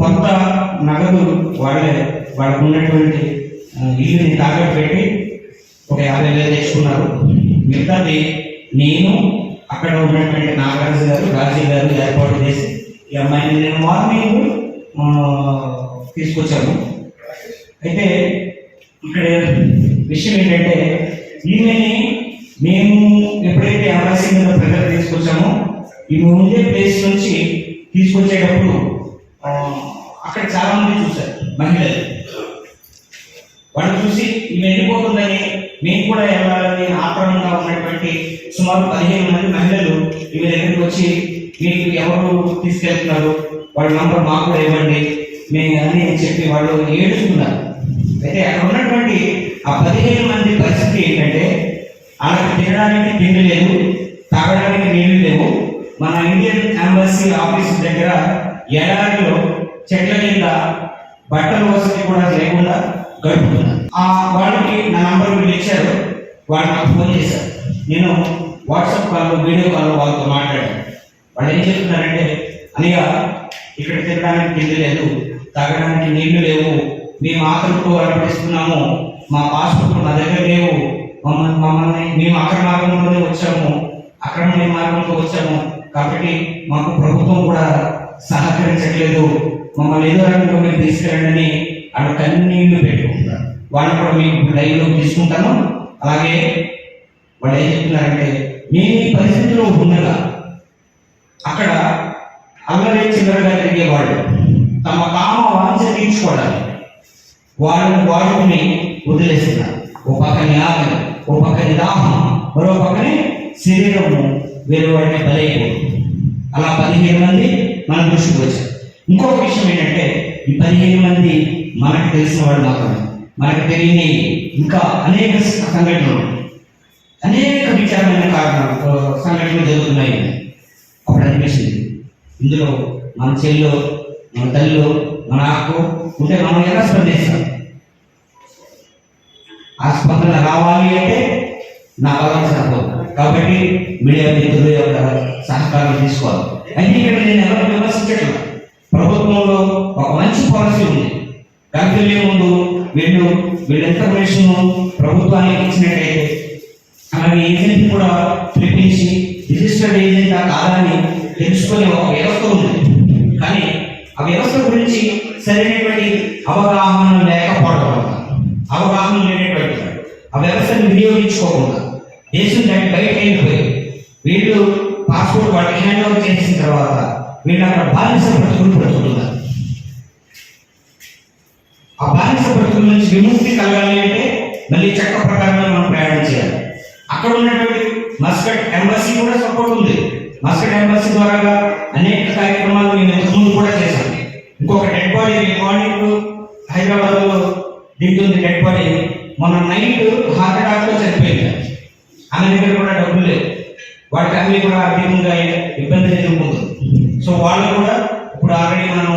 కొంత నగదు వాళ్ళే వాళ్ళకు ఉన్నటువంటి ఇల్లుని తాకట్టు పెట్టి ఒక యాభై వేలు తెచ్చుకున్నారు. మిగతాది నేను అక్కడ ఉన్నటువంటి నాగరాజు గారు రాజీవ్ గారు ఏర్పాటు చేసి ఈ అమ్మాయిని నేను మార్నింగ్ తీసుకొచ్చాను. అయితే ఇక్కడ విషయం ఏంటంటే ఈమెని మేము ఎప్పుడైతే ఎంబసీ మీద ప్రజలు తీసుకొచ్చామో ఈమె ఉండే ప్లేస్ నుంచి తీసుకొచ్చేటప్పుడు అక్కడ చాలా మంది చూశారు మహిళలు. వాళ్ళు చూసి ఇవి వెళ్ళిపోతుందని మేము కూడా వెళ్ళాలని ఆక్రమంగా ఉన్నటువంటి సుమారు పదిహేను మంది మహిళలు ఇవి దగ్గరికి వచ్చి మీకు ఎవరు తీసుకెళ్తున్నారు? వాళ్ళ నంబర్ మాకు కూడా ఇవ్వండి. మేము అని చెప్పి వాళ్ళు ఏడుచుకున్నారు అయితే అక్కడ ఉన్నటువంటి ఆ పదిహేను మంది పరిస్థితి ఏంటంటే వాళ్ళకి తినడానికి తిండి లేదు తాగడానికి నీళ్ళు లేవు. మన ఇండియన్ ఎంబసీ ఆఫీస్ దగ్గర ఎడారిలో చెట్ల కింద బట్టల వసతి కూడా లేకుండా గడుపుతున్నారు. ఆ వాళ్ళకి నా నంబర్ వీళ్ళు ఇచ్చారు. వాళ్ళు నాకు ఫోన్ చేశారు. నేను వాట్సాప్ కాల్లో వీడియో కాల్లో వాళ్ళతో మాట్లాడాను. వాళ్ళు ఏం చెప్తున్నారంటే అనిగా ఇక్కడ తినడానికి తిండి లేదు తాగడానికి నీళ్ళు లేవు మేము ఆకలితో అర్పిస్తున్నాము మా పాస్పోర్ట్ మా దగ్గర లేవు మమ్మల్ని మమ్మల్ని మేము అక్కడ మార్గంలోనే వచ్చాము అక్రమ మార్గంలో వచ్చాము కాబట్టి మాకు ప్రభుత్వం కూడా సహకరించట్లేదు. మమ్మల్ని ఏదో రకంగా మీరు తీసుకెళ్ళండి అని వాళ్ళు కన్నీళ్ళు పెట్టుకుంటారు వాళ్ళని కూడా మీకు లైవ్లో తీసుకుంటాను అలాగే వాళ్ళు ఏం చెప్తున్నారంటే మీ పరిస్థితిలో ఉండగా అక్కడ అల్లరి చిల్లరగా తిరిగేవాళ్ళు తమ కామ వాంఛ తీర్చుకోవడానికి వాళ్ళని వాడుకుని వదిలేస్తున్నారు. ఓ పక్కని ఆకలి ఓ పక్కని దాహం మరో పక్కని శరీరము వేరే వాడిని బలైపోతుంది. అలా పదిహేను మంది మన దృష్టికి వచ్చారు ఇంకొక విషయం ఏంటంటే ఈ పదిహేను మంది మనకు తెలిసిన వాళ్ళు మాత్రమే. మనకు తెలియని ఇంకా అనేక సంఘటనలు. అనేక విచారమైన కారణాలు సంఘటనలు జరుగుతున్నాయి. అప్పుడు అనిపించింది ఇందులో మన చెల్లు మన తల్లు మన ఆకు ఉంటే మనం ఎలా స్పందిస్తాం? ఆ స్పందన రావాలి అంటే నా బలం సరిపోదు కాబట్టి మీడియా మిత్రుల యొక్క సహకారం తీసుకోవాలి. అయితే ఇక్కడ నేను ఎవరు విమర్శించట్లేదు ప్రభుత్వంలో ఒక మంచి పాలసీ ఉంది. దానికి ముందు వీళ్ళు వీళ్ళ ఇన్ఫర్మేషన్ ప్రభుత్వానికి ఇచ్చినట్టయితే అలాగే ఏజెంట్ కూడా పిలిపించి రిజిస్టర్డ్ ఏజెంట్ ఆ కాలాన్ని తెలుసుకునే ఒక వ్యవస్థ ఉంది. కానీ ఆ వ్యవస్థ గురించి సరైనటువంటి అవగాహన లేకపోవడం అవగాహన లేనటువంటి ఆ వ్యవస్థను వినియోగించుకోకుండా దేశం దాన్ని బయట వెళ్ళిపోయి వీళ్ళు పాస్పోర్ట్ వాళ్ళకి హ్యాండ్ ఓవర్ చేసిన తర్వాత వీళ్ళు అక్కడ బానిస బ్రతుకులు బ్రతుకుతున్నారు ఆ బానిస బ్రతుకుల నుంచి విముక్తి కలగాలి అంటే మళ్ళీ చక్క ప్రకారంగా మనం ప్రయాణం చేయాలి. అక్కడ ఉన్నటువంటి మస్కట్ ఎంబసీ కూడా సపోర్ట్ ఉంది. మస్కట్ ఎంబసీ ద్వారా అనేక కార్యక్రమాలు నేను ఇంతకుముందు కూడా చేశాను ఇంకొక డెడ్ బాడీ మార్నింగ్ హైదరాబాద్లో దిగుతుంది డెడ్ బాడీ మొన్న నైట్ హార్ట్ అటాక్తో చనిపోయింది వాళ్ళ దగ్గర కూడా డబ్బులు లేదు. వాళ్ళ ఫ్యామిలీ కూడా ఆర్థికంగా ఇబ్బంది ఎదుర్కొంటుంది సో వాళ్ళు కూడా ఇప్పుడు ఆల్రెడీ మనం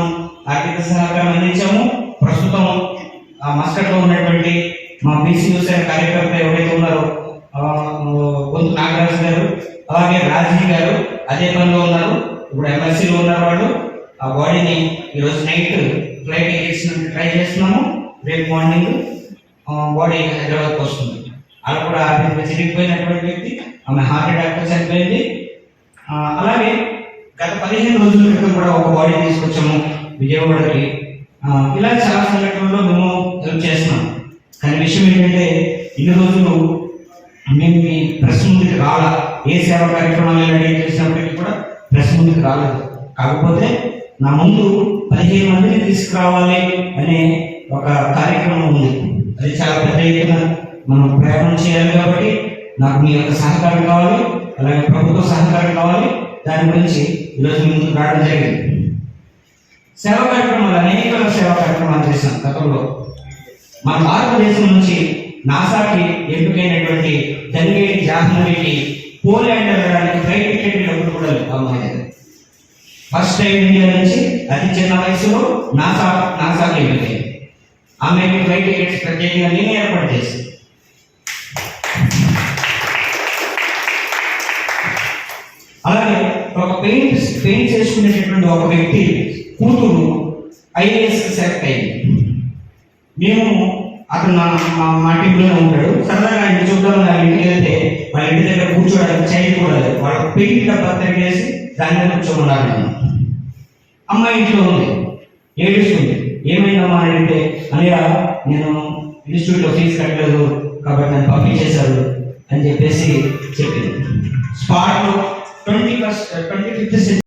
ఆర్థిక సహకారం అందించాము. ప్రస్తుతం ఆ మస్కట్లో ఉన్నటువంటి మా బీసీ కార్యకర్త ఎవరైతే ఉన్నారో కొంత నాగరాజు గారు అలాగే రాజీ గారు అదే పనిలో ఉన్నారు. ఇప్పుడు ఎంఎస్సీలో ఉన్నారు వాళ్ళు. ఆ బాడీని ఈరోజు నైట్ ఫ్లైట్ ఎక్కించిన ట్రై చేస్తున్నాము. రేపు మార్నింగ్ బాడీ హైదరాబాద్కి వస్తుంది. అలా కూడా ఆర్థికంగా చిరిగిపోయినటువంటి వ్యక్తి. ఆమె హార్ట్ అటాక్తో చనిపోయింది. అలాగే గత పదిహేను రోజుల క్రితం కూడా ఒక బాడీ తీసుకొచ్చాము విజయవాడకి. ఇలా చాలా సంఘటనల్లో మేము హెల్ప్ చేస్తున్నాం. కానీ విషయం ఏంటంటే ఇన్ని రోజులు మేము మీ ప్రెస్ ముందుకు రాలా. ఏ సేవా కార్యక్రమాలు రెడీ చేసినప్పటికీ కూడా ప్రెస్ ముందుకు రాలేదు. కాకపోతే నా ముందు పదిహేను మందిని తీసుకురావాలి అనే ఒక కార్యక్రమం ఉంది. అది చాలా పెద్ద ఎత్తున మనం ప్రయాణం చేయాలి కాబట్టి నాకు మీ యొక్క సహకారం కావాలి అలాగే ప్రభుత్వ సహకారం కావాలి. దాని గురించి ఈరోజు మీ ముందుకు రావడం జరిగింది. సేవా కార్యక్రమాలు అనేక సేవా కార్యక్రమాలు చేశాం గతంలో. మన భారతదేశం నుంచి నాసాకి ఎంపికైనటువంటి దంగేటి జాహ్నవికి పోలాండ్ వెళ్ళడానికి ఫ్లైట్ టికెట్ డబ్బులు కూడా అమ్మాయి ఫస్ట్ టైం ఇండియా నుంచి అతి చిన్న వయసులో నాసా నాసాకి ఎంపికైంది ఆమెకి ఫ్లైట్ టికెట్స్ ప్రత్యేకంగా నేను ఏర్పాటు చేసి అలాగే ఒక పెయింట్ పెయింట్ చేసుకునేటటువంటి ఒక వ్యక్తి కూతురు ఐఏఎస్ సెలెక్ట్ అయింది. మేము అతను నా మా మా టీంలోనే ఉంటాడు. సరదాగా ఆయన చూద్దాం వాళ్ళ ఇంటికి వెళ్తే వాళ్ళ ఇంటి దగ్గర కూర్చోడానికి చేయకూడదు కూడా వాళ్ళ పెయింట్ డబ్బా తిరిగేసి దాని మీద కూర్చోమన్నారు నన్ను. అమ్మాయి ఇంట్లో ఉంది. ఏడుస్తుంది. ఏమైందమ్మా అని అంటే అన్నయ్య నేను ఇన్స్టిట్యూట్లో ఫీజు కట్టలేదు కాబట్టి నన్ను పంపించేశారు అని చెప్పేసి చెప్పింది. స్పాట్లో 25th